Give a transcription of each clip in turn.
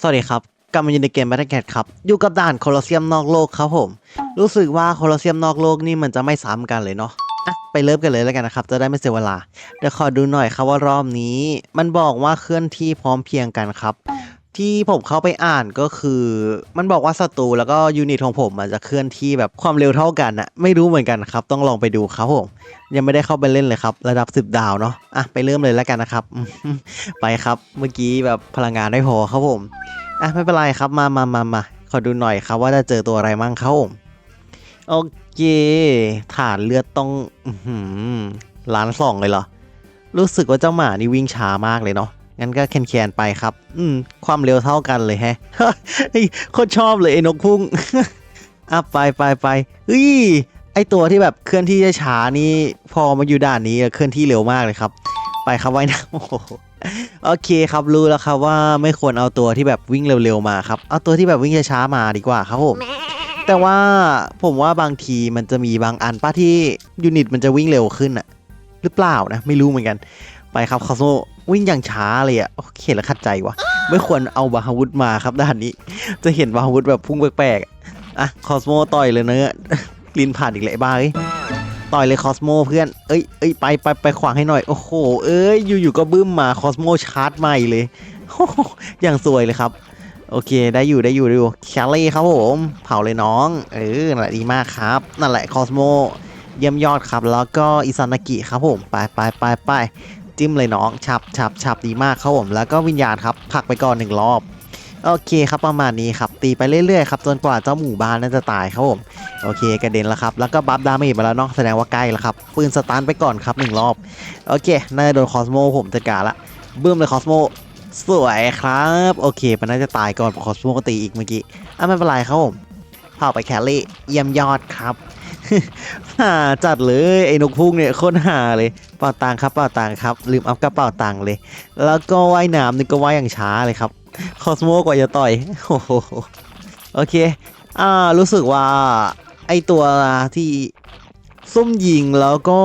สวัสดีครับ กลับมาอยู่ในเกม Battle Cat ครับ อยู่กับด่านโคลอสเซียมนอกโลกครับผม รู้สึกว่าโคลอสเซียมนอกโลกนี่มันจะไม่ซ้ำกันเลยเนาะอะไปเริ่มกันเลยแล้วกันนะครับ จะได้ไม่เสียเวลา เดี๋ยวขอดูหน่อยครับว่ารอบนี้ มันบอกว่าเคลื่อนที่พร้อมเพียงกันครับ ที่ผมเข้าไปอ่านก็คือมันบอกว่าศัตรูแล้วก็ยูนิตของผมมันจะเคลื่อนที่แบบความเร็วเท่ากันอะไม่รู้เหมือนกันครับ ต้องลองไปดูครับผมยังไม่ได้เข้าไปเล่นเลยครับ ระดับ 10 ดาวเนาะอะไปเริ่มเลยแล้วกันนะครับ ไปครับเมื่อกี้แบบพลังงานไม่พอครับผมอะไม่เป็นไรครับมามามามาขอดูหน่อยครับว่าจะเจอตัวอะไรมั่งครับผมโอเคฐานเลือดต้องอล้านสองเลยเหรอรู้สึกว่าเจ้าหมานี่วิ่งช้ามากเลยเนาะ งั้นก็แคนแคนๆไปครับ อืม ความเร็วเท่ากันเลยแฮะโคตรชอบเลยไอ้นกพุ่งอะไปไปไปเฮ้ยไอตัวที่แบบเคลื่อนที่ช้าๆนี่พอมาอยู่ด่านนี้เคลื่อนที่เร็วมากเลยครับ ไปครับไว้นะโอ้โหโอเคครับรู้แล้วครับว่าไม่ควรเอาตัวที่แบบวิ่งเร็วๆมาครับเอาตัวที่แบบวิ่งช้าๆมาดีกว่าครับผมแต่ว่าผมว่าบางทีมันจะมีบางอันป้าที่ยูนิตมันจะวิ่งเร็วขึ้นอะหรือเปล่านะ ไม่รู้เหมือนกัน ไปครับคอสโม วิ่งอย่างช้าเลยอะโอเคแล้วขัดใจวะไม่ควรเอาบาฮาวุธมาครับด้านนี้ จะเห็นบาฮาวุธแบบพุ่งแปลกๆอะคอสโมต่อยเลยเนื้อะลินผ่านอีกเลยบ้าเอ้ยต่อยเลยคอสโมเพื่อนเอ้ยเอ้ยไปไปไปขวางให้หน่อย โอ้โห เอ้ยอยู่ๆก็บึ้มมาคอสโมชาร์จใหม่เลยโอ้โหอย่างสวยเลยครับ โอเคได้อยู่ได้อยู่ได้อยู่แคลรี่ครับผมเผาเลยน้อง เออนั่นแหละดีมากครับ นั่นแหละคอสโมเยี่ยมยอดครับ แล้วก็อิซานากิครับผม ไปไปไปไป จิ้มเลยน้องฉับฉับฉับดีมากครับผมแล้วก็วิญญาณครับผักไปก่อนหนึ่งรอบโอเคครับประมาณนี้ครับตีไปเรื่อยๆครับจนกว่าเจ้าหมู่บ้านนั้นจะตายครับผมโอเคกระเด็นแล้วครับแล้วก็บัฟดาเมจมาแล้วเนาะแสดงว่าใกล้แล้วครับปืนสตาร์ทไปก่อนครับหนึ่งรอบโอเคน่าจะโดนคอสโมผมจัดการละบึ้มเลยคอสโมสวยครับโอเคมันน่าจะตายก่อนคอสโมก็ตีอีกเมื่อกี้อะไม่เป็นไรครับผมเผาไปแคลรี่เยี่ยมยอดครับ หาจัดเลยไอ้นกพุ่งเนี่ยโคตรหาเลยเป่าตังครับเป่าตังครับ ลืมอัพกระเป๋าตังเลย แล้วก็ว่ายน้ำนี่ก็ว่ายอย่างช้าเลยครับคอสโมกว่าจะต่อยโอ้โหโอเคอ่ารู้สึกว่าไอตัวที่ซุ่มยิงแล้วก็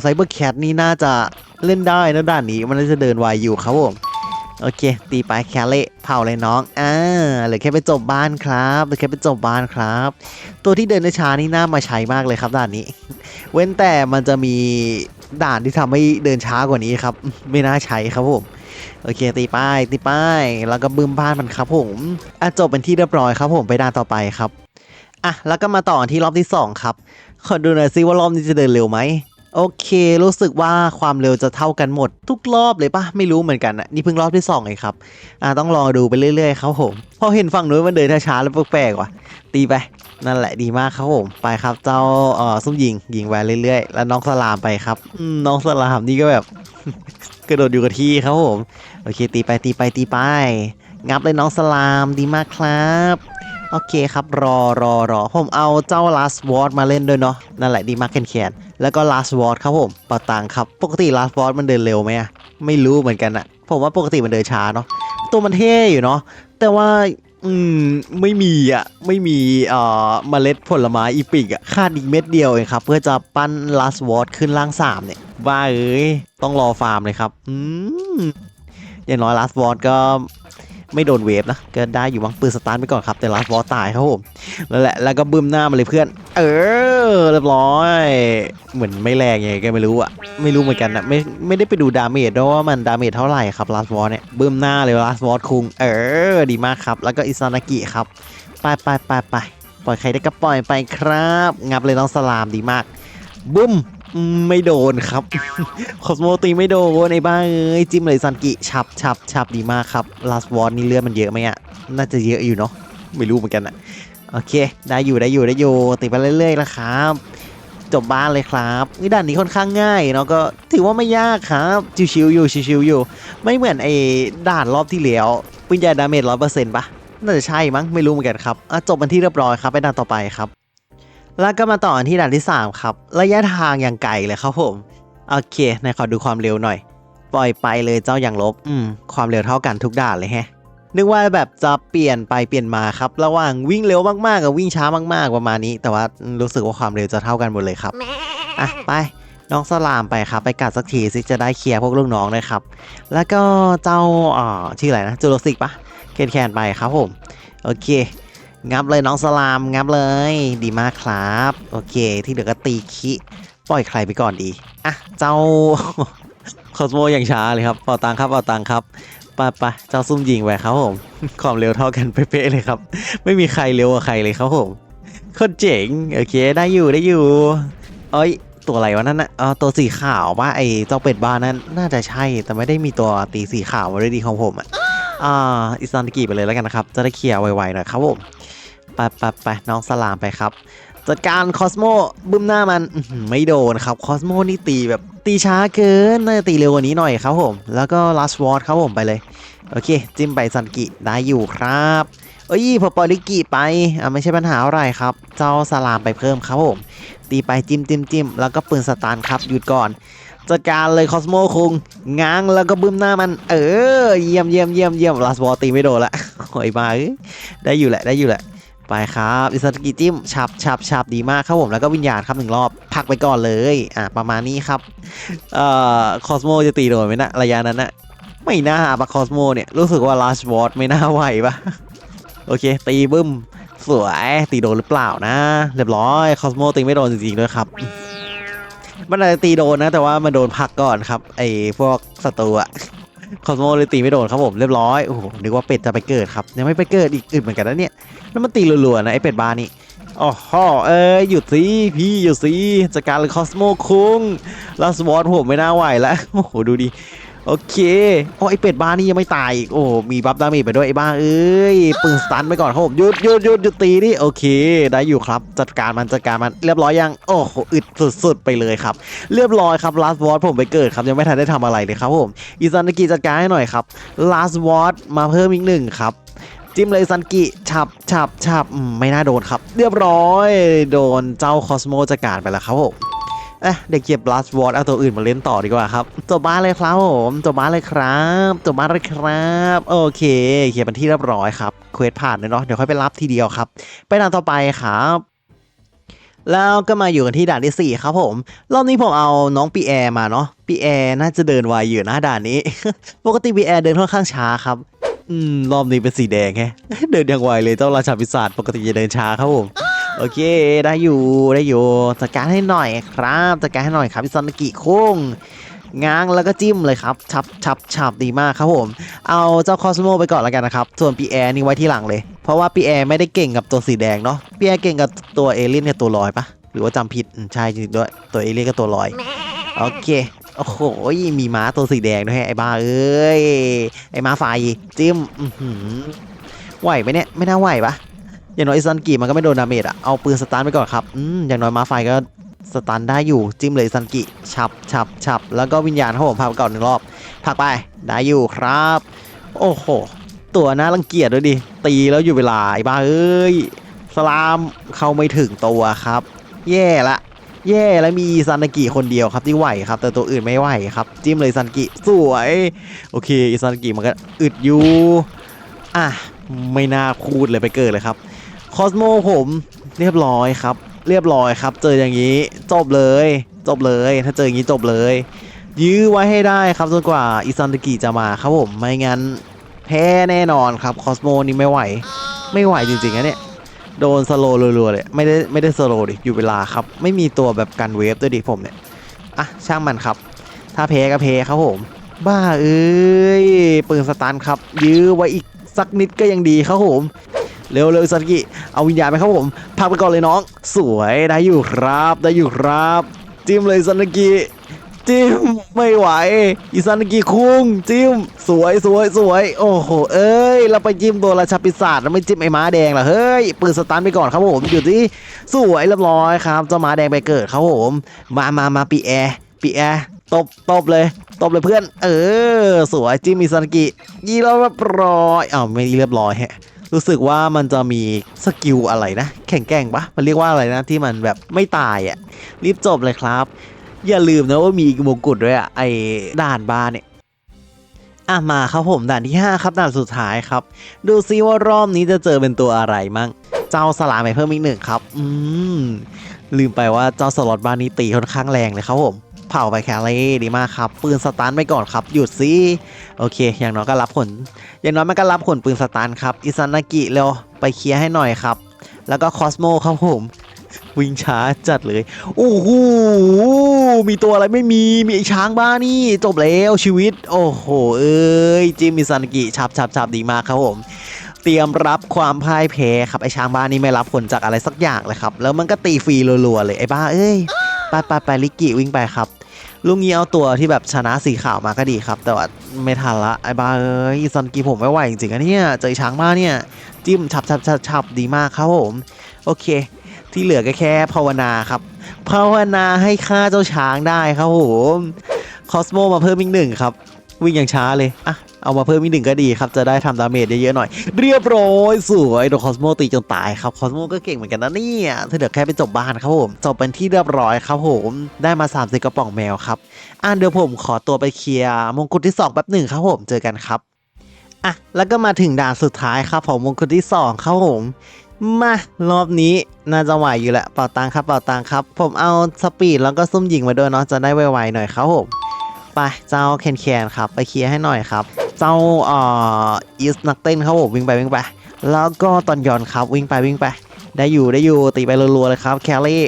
ไซเบอร์แคทนี่น่าจะเล่นได้นะด้านนี้มันน่าจะเดินไวอยู่ครับผม โอเค ตีไปแคลเละเผาเลยน้องอ่าเหลือแค่ไปจบบ้านครับเหลือแค่ไปจบบ้านครับ ตัวที่เดินช้าๆนี่น่ามาใช้มากเลยครับด่านนี้ เว้นแต่มันจะมีด่านที่ทำให้เดินช้ากว่านี้ครับ ไม่น่าใช้ครับผมโอเค ตีป้ายตีป้ายแล้วก็บึ้มบ้านมันครับผมอะจบเป็นที่เรียบร้อยครับผมไปด่านต่อไปครับอะแล้วก็มาต่อที่รอบที่สองครับขอดูหน่อยซิว่ารอบนี้จะเดินเร็วไหม โอเค รู้สึกว่าความเร็วจะเท่ากันหมด ทุกรอบเลยปะไม่รู้เหมือนกันอะนี่เพิ่งรอบที่สองเองครับอะต้องรอดูไปเรื่อยๆครับผมพอเห็นฝั่งนู้นมันเดินช้าๆแล้วแปลกๆว่ะ ตีไปนั่นแหละดีมากครับผมไปครับเจ้าเอ่อซุ่มยิงยิงไปเรื่อยๆ แล้วน้องสลามไปครับอืมน้องสลามนี่ก็แบบ กระโดดอยู่กับที่ครับผมโอเค ตีไปตีไปตีไป งับเลยน้องสลามดีมากครับ โอเคครับ รอรอรอผมเอาเจ้า last word มาเล่นด้วยเนาะนั่นแหละดีมากแคนแคนแล้วก็ last word ครับผมเป่าตังครับ ปกติ last word มันเดินเร็วไหมอะไม่รู้เหมือนกันอะผมว่าปกติมันเดินช้าเนาะตัวมันเท่อยู่เนาะแต่ว่าอืมไม่มีอะไม่มีเอ่อเมล็ดผลไม้อีปิกอะขาดอีกเม็ดเดียวเองครับ เพื่อจะปั้น last word ขึ้นล่างสามเนี่ยว่าเอ้ยต้องรอฟาร์มเลยครับ อืมอย่างน้อย last word ก็ ไม่โดนเวฟนะก็ได้อยู่บางปืนสตาร์ทไปก่อนครับ แต่ last word ตายครับผมนั่นแหละแล้วก็บึ้มหน้ามาเลยเพื่อน เออเรียบร้อย เหมือนไม่แรงยังไงก็ไม่รู้อะไม่รู้เหมือนกันนะไม่ไม่ได้ไปดูดาเมจด้วยว่ามันดาเมจเท่าไหร่ครับ last word เนี่ยบึ้มหน้าเลย last word คุงเออดีมากครับ แล้วก็อิซานากิครับไปไปไปไปปล่อยใครได้ก็ปล่อยไปครับ งับเลยน้องสลามดีมากบึ้ม ไม่โดนครับคอสโมตีไม่โดนไอ้บ้าเอ้ยจิ้มเลยซันกิฉับฉับฉับดีมากครับลาสวอนนี่เลือดมันเยอะไหมอะน่าจะเยอะอยู่เนาะไม่รู้เหมือนกันอะโอเค ได้อยู่ได้อยู่ได้อยู่ตีไปเรื่อยๆแล้วครับ จบบ้านเลยครับนี่ด่านนี้ค่อนข้างง่ายเนาะก็ถือว่าไม่ยากครับชิวๆอยู่ชิวๆอยู่ ไม่เหมือนไอ้ด่านรอบที่แล้วปืนใหญ่ดาเมจร้อยเปอร์เซ็นต์ปะน่าจะใช่มั้งไม่รู้เหมือนกันครับอะจบเป็นที่เรียบร้อยครับไปด่านต่อไปครับ แล้วก็มาต่อที่ด่านที่ 3 ครับ ระยะทางอย่างไกลเลยครับผม โอเคในขอดูความเร็วหน่อย ปล่อยไปเลยเจ้าอย่างลบ อืม ความเร็วเท่ากันทุกด่านเลยแฮะ นึกว่าแบบจะเปลี่ยนไปเปลี่ยนมาครับ ระหว่างวิ่งเร็วมากๆกับวิ่งช้ามากๆประมาณนี้ แต่ว่ารู้สึกว่าความเร็วจะเท่ากันหมดเลยครับ อะไปน้องสลามไปครับ ไปกัดสักทีสิจะได้เคลียร์พวกลูกน้องด้วยครับ แล้วก็เจ้าอ่าชื่ออะไรนะจูโรสิกปะแคนแคนไปครับผม โอเค งับเลยน้องสลามงับเลย ดีมากครับ โอเค ที่เหลือก็ตีคิปล่อยใครไปก่อนดี อะ เจ้าคอสโมอย่างช้าเลยครับเป่าตังครับเป่าตังครับไปไปเจ้าซุ่มยิงไปครับผม ความเร็วเท่ากันเป๊ะเลยครับ ไม่มีใครเร็วกว่าใครเลยครับผมโคตรเจ๋ง โอเค ได้อยู่ได้อยู่ เอ้ย ตัวอะไรวะนั่นนะเออตัวสีขาวว่าไอเจ้าเป็ดบ้านนั้นน่าจะใช่ แต่ไม่ได้มีตัวตีสีขาวมาด้วยดีของผมอะ อ่า อิซานตะกี้ไปเลยแล้วกันนะครับ จะได้เคลียร์ไวๆหน่อยครับผม ไปไปไปน้องสลามไปครับ จัดการคอสโมบึ้มหน้ามันไม่โดนครับคอสโมนี่ตีแบบตีช้าเกินน่าจะตีเร็วกว่านี้หน่อยครับผม แล้วก็ลัสวอร์ดครับผมไปเลย โอเค จิ้มไปซันกิได้อยู่ครับเอ้ยพอปล่อยลิกิไปอะไม่ใช่ปัญหาอะไรครับ เจ้าสลามไปเพิ่มครับผม ตีไปจิ้มจิ้มจิ้มแล้วก็ปืนสตาร์ครับหยุดก่อนจัดการเลยคอสโมคุงง้างแล้วก็บึ้มหน้ามัน เออ เยี่ยมเยี่ยมเยี่ยมเยี่ยมลัสวอร์ตีไม่โดนละโอ้ยมาได้อยู่แหละได้อยู่แหละ ไปครับอิซาตกิจิ้มฉับฉับฉับดีมากครับผมแล้วก็วิญญาณครับหนึ่งรอบพักไปก่อนเลยอะประมาณนี้ครับเอ่อคอสโมจะตีโดนไหมนะระยะนั้นนะไม่น่าปะคอสโมเนี่ยรู้สึกว่าลาสวอร์ไม่น่าไหวปะโอเค ตีบึ้ม สวยตีโดนหรือเปล่านะ เรียบร้อยคอสโมตีไม่โดนจริงๆด้วยครับมันอาจจะตีโดนนะ แต่ว่ามันโดนพักก่อนครับไอ้พวกศัตรูอะ คอสโมเลยตีไม่โดนครับผมเรียบร้อยโอ้โหนึกว่าเป็ดจะไปเกิดครับยังไม่ไปเกิดอีกอึดเหมือนกันนะเนี่ยแล้วมันตีรัวๆนะไอ้เป็ดบานี่อ๋อเอ้ยหยุดสิพี่หยุดสิจัดการเลยคอสโมคุงลาสวอตผมไม่น่าไหวแล้วโอ้โหดูดิ โอเคโอ้ไอเป็ดบ้านี่ยังไม่ตายอีกโอ้มีบัฟดาเมจไปด้วยไอ้บ้าเอ้ยปืนสตันไปก่อนครับผมหยุดหยุดหยุดหยุดตีดิโอเค ได้อยู่ครับจัดการมันจัดการมันเรียบร้อยยังโอ้โหอึดสุดๆไปเลยครับ เรียบร้อยครับ last word ผมไปเกิดครับยังไม่ทันได้ทำอะไรเลยครับผมอีซันกิจัดการให้หน่อยครับ last word มาเพิ่มอีกหนึ่งครับจิ้มเลยซันกิฉับฉับฉับไม่น่าโดนครับ เรียบร้อย โดนเจ้าคอสโมจัดการไปแล้วครับผม เอ๊ะเด็กเก็บ last word เอาตัวอื่นมาเล่นต่อดีกว่าครับจบบ้านเลยครับผมจบบ้านเลยครับจบบ้านเลยครับโอเคเคลียร์เป็นที่เรียบร้อยครับเควสผ่านเลยเนาะเดี๋ยวค่อยไปรับทีเดียวครับ ไปด่านต่อไปครับแล้วก็มาอยู่กันที่ด่านที่ 4 ครับผม รอบนี้ผมเอาน้องปีแอร์มาเนาะปีแอร์น่าจะเดินไวอยู่นะด่านนี้ ปกติปีแอร์เดินค่อนข้างช้าครับ อืม รอบนี้เป็นสีแดงแฮะเดินอย่างไวเลยเจ้าราชาพิศาจปกติจะเดินช้าครับผม โอเคได้อยู่ได้อยู่จัดการให้หน่อยครับจัดการให้หน่อยครับพิซอนกิคุ้งง้างแล้วก็จิ้มเลยครับฉับฉับฉับดีมากครับผม เอาเจ้าคอสโมไปก่อนแล้วกันนะครับ ส่วนปีแอร์นี่ไว้ที่หลังเลย เพราะว่าปีแอร์ไม่ได้เก่งกับตัวสีแดงเนาะปีแอร์เก่งกับตัวเอเลี่ยนกับตัวลอยปะหรือว่าจำผิดใช่จริงด้วยตัวเอเลี่ยนกับตัวลอยโอเคโอ้โหมีม้าตัวสีแดงด้วยไอ้บ้าเอ้ยไอ้ม้าไฟจิ้มไหวไหมเนี่ยไม่น่าไหวปะ อย่างน้อยไอซันกีมันก็ไม่โดนดาเมจอะเอาปืนสตาร์ทไปก่อนครับอืมอย่างน้อยมาไฟก็สตันได้อยู่จิ้มเลยซันกิฉับฉับฉับแล้วก็วิญญาณครับผมพาไปก่อนหนึ่งรอบพักไปได้อยู่ครับ โอ้โห ตัวน่ารังเกียจด้วยดิ ตีแล้วอยู่เวลาไอ้บ้าเอ้ยสลามเข้าไม่ถึงตัวครับ แย่ละแย่แล้วมีซันกิคนเดียวครับที่ไหวครับ แต่ตัวอื่นไม่ไหวครับ จิ้มเลยซันกิสวยโอเคอีซันกิมันก็อึดอยู่อะไม่น่าพูดเลยไปเกิดเลยครับ คอสโมผมเรียบร้อยครับ เรียบร้อยครับ เจออย่างนี้ จบเลย จบเลย ถ้าเจออย่างนี้จบเลย ยื้อไว้ให้ได้ครับจนกว่าอิซันตกิจะมาครับผมไม่งั้นแพ้แน่นอนครับคอสโมนี่ไม่ไหว ไม่ไหวจริงๆนะเนี่ยโดนสโลว์รัวๆเลยไม่ได้ไม่ได้สโลว์ดิอยู่เวลาครับ ไม่มีตัวแบบกันเวฟด้วยดิผมเนี่ยอะช่างมันครับ ถ้าเพก็เพครับผม บ้าเอ้ยปืนสตันครับ ยื้อไว้อีกสักนิดก็ยังดีครับผม เร็วเร็วซันกิเอาวิญญาณไปครับผมพักไปก่อนเลยน้อง สวยได้อยู่ครับได้อยู่ครับ จิ้มเลยซันกิจิ้มไม่ไหวอีซันกิคุงจิ้มสวยสวยสวย โอ้โห เอ้ย เราไปจิ้มตัวราชาปีศาจแล้วไม่จิ้มไอ้ม้าแดงเหรอเฮ้ยปืนสตันไปก่อนครับผมอยู่ที่สวยเรียบร้อยครับเจ้าม้าแดงไปเกิดครับผมมามามาปีแอร์ปีแอร์ตบตบเลยตบเลยเพื่อน เออ สวยจิ้มมีซันกิยี่เรียบร้อยอ้าวไม่เรียบร้อยแฮะ รู้สึกว่ามันจะมีสกิลอะไรนะ แข่งแกร่งปะมันเรียกว่าอะไรนะที่มันแบบไม่ตายอะ่ะรีบจบเลยครับ อย่าลืมนะว่ามีอีกมงกุฎด้วยอะ่ะไอ้ด่านบาร์เนี่ยอะมาครับผมด่านที่ 5 ครับด่านสุดท้ายครับ ดูซิว่ารอบนี้จะเจอเป็นตัวอะไรมั่งเจ้าสลามไปเพิ่มอีกหนึ่งครับ อืมลืมไปว่าเจ้าสล็อตบ้าร์นี้ตีค่อนข้างแรงเลยครับผม ผาไปแครี่ดีมากครับ ปืนสตาร์ทไปก่อนครับ หยุดสิโอเค อย่างน้อยก็รับผล อย่างน้อยมันก็รับผลปืนสตาร์ทครับ อิซานากิเร็ว ไปเคลียร์ให้หน่อยครับ แล้วก็คอสโมครับผม วิ่งช้าจัดเลย โอ้โห มีตัวอะไรไม่มี มีไอ้ช้างบ้านี่ จบแล้วชีวิต โอ้โห เอ้ย จิมิซานากิฉับฉับฉับดีมากครับผมเตรียมรับความพ่ายแพ้ครับไอ้ช้างบ้านี่ไม่รับผลจากอะไรสักอย่างเลยครับ แล้วมันก็ตีฟรีรัวๆเลยไอ้บ้าเอ้ยไปไปไปลิกกี้วิ่งไปครับ ลุงงี้เอาตัวที่แบบชนะสีขาวมาก็ดีครับ แต่ว่าไม่ทันละไอ้บ้าเอ้ยซอนกีผมไม่ไหวจริงๆอะเนี่ยเจอช้างบ้าเนี่ย จิ้มฉับฉับฉับฉับดีมากครับผม โอเค ที่เหลือก็แค่ภาวนาครับ ภาวนาให้ฆ่าเจ้าช้างได้ครับผมคอสโมมาเพิ่มอีกหนึ่งครับ วิ่งอย่างช้าเลย อะ เอามาเพิ่มอีกหนึ่งก็ดีครับ จะได้ทำดาเมจเยอะๆหน่อย เรียบร้อย สวยโดนคอสโมตีจนตายครับ คอสโมก็เก่งเหมือนกันนะเนี่ยถ้าเดี๋ยวแค่ไปจบบ้านครับผม จบเป็นที่เรียบร้อยครับผม ได้มา3ามสิกระป๋องแมวครับอะเดี๋ยวผมขอตัวไปเคลียร์มงกุฎที่สองแป๊บหนึ่งครับผม เจอกันครับ อะ แล้วก็มาถึงด่านสุดท้ายครับผมมงกุฎที่สองครับผมมารอบนี้น่าจะไหวอยู่แหละเป่าตังครับเป่าตังครับ ผมเอาสปีดแล้วก็ซุ่มยิงมาด้วยเนาะจะได้ไวๆหน่อยครับผม ไปเจ้าแคนแคนครับ ไปเคลียร์ให้หน่อยครับ เจ้าเอ่ออีสนักเต้นครับผมวิ่งไปวิ่งไป แล้วก็ตอนยอนครับวิ่งไปวิ่งไป ได้อยู่ได้อยู่ตีไปรัวๆเลยครับแคลรี่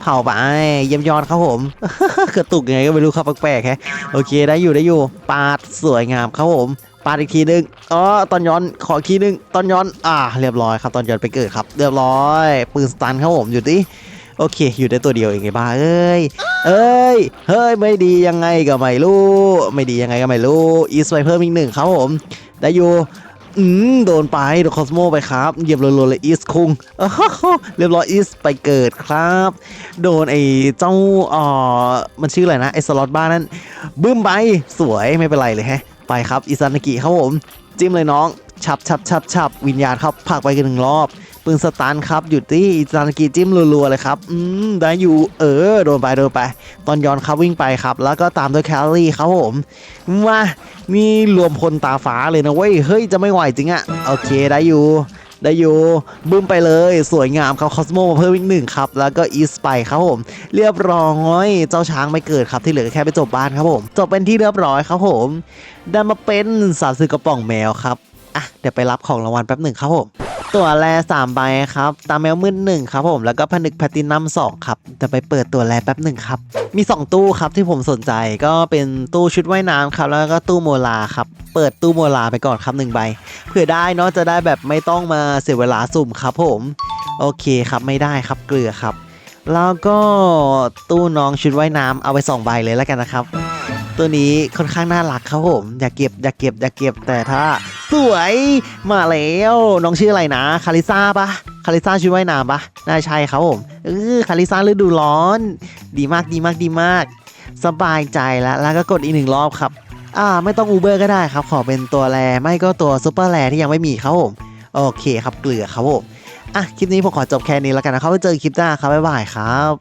เผาไปเยี่ยมยอดครับผมกระตุกยังไงก็ไม่รู้ครับแปลกๆแฮะโอเคได้อยู่ได้อยู่ปาดสวยงามครับผมปาดอีกทีนึงอ๋อตอนย้อนขออีกทีนึงตอนย้อนอ่า เรียบร้อยครับตอนย้อนไปเกิดครับ เรียบร้อย ปืนสตันครับผมอยู่ดิ โอเค อยู่ได้ตัวเดียวเองไงบ้าเอ้ย เอ้ย เฮ้ย ไม่ดียังไงก็ไม่รู้ ไม่ดียังไงก็ไม่รู้ อีสไปเพิ่มอีกหนึ่งครับผม ได้อยู่อืมโดนไปโดนคอสโมไปครับเหยียบรัวๆเลยอีสคุงเรียบร้อยอีสไปเกิดครับ โดนไอ้เจ้าอ่อมันชื่ออะไรนะไอ้สล็อตบ้านนั้นบึ้มไปสวยไม่เป็นไรเลยแฮะ ไปครับอิซานากิครับผม จิ้มเลยน้อง ฉับฉับฉับฉับวิญญาณครับผักไปกันหนึ่งรอบ ปืนสตันครับหยุดที่อิซานากิจิ้มรัวๆเลยครับ อืมได้อยู่เออโดนไปโดนไป ตอนย้อนครับวิ่งไปครับ แล้วก็ตามด้วยแคลรี่ครับผมมานี่รวมพลตาฟ้าเลยนะเว้ยเฮ้ยจะไม่ไหวจริงอะโอเคได้อยู่ได้อยู่บึ้มไปเลยสวยงามครับคอสโมมาเพิ่มอีกหนึ่งครับ แล้วก็อีสไปครับผม เรียบร้อยเจ้าช้างไม่เกิดครับที่เหลือแค่ไปจบบ้านครับผม จบเป็นที่เรียบร้อยครับผมได้มาเป็นสามซื้อกระป๋องแมวครับอะเดี๋ยวไปรับของรางวัลแป๊บหนึ่งครับผม ตัวแรสามใบครับ ตามแมวมืดหนึ่งครับผม แล้วก็ผนึกแพตินัมสองครับ จะไปเปิดตัวแรแป๊บหนึ่งครับ มี 2 ตู้ครับที่ผมสนใจ ก็เป็นตู้ชุดว่ายน้ำครับ แล้วก็ตู้โมลาครับ เปิดตู้โมลาไปก่อนครับหนึ่งใบ เผื่อได้เนาะ จะได้แบบไม่ต้องมาเสียเวลาสุ่มครับผม โอเคครับไม่ได้ครับเกลือครับ แล้วก็ตู้น้องชุดว่ายน้ำเอาไปสองใบเลยแล้วกันนะครับ ตัวนี้ค่อนข้างน่ารักครับผม อย่าเก็บอย่าเก็บอย่าเก็บแต่ถ้า สวย มาแล้ว น้องชื่ออะไรนะ คาริซาปะคาริซาชุดว่ายน้ำปะน่าใช่ครับผมเออคาริซาฤดูร้อน ดีมากดีมากดีมาก สบายใจแล้ว แล้วก็กดอีกหนึ่งรอบครับ อ่า ไม่ต้องอูเบอร์ก็ได้ครับ ขอเป็นตัวแรไม่ก็ตัวซูเปอร์แรที่ยังไม่มีครับผมโอเคครับเกลือครับผมอะ คลิปนี้ผมขอจบแค่นี้แล้วกันนะครับไว้เจอคลิปหน้าครับบ๊ายบายครับ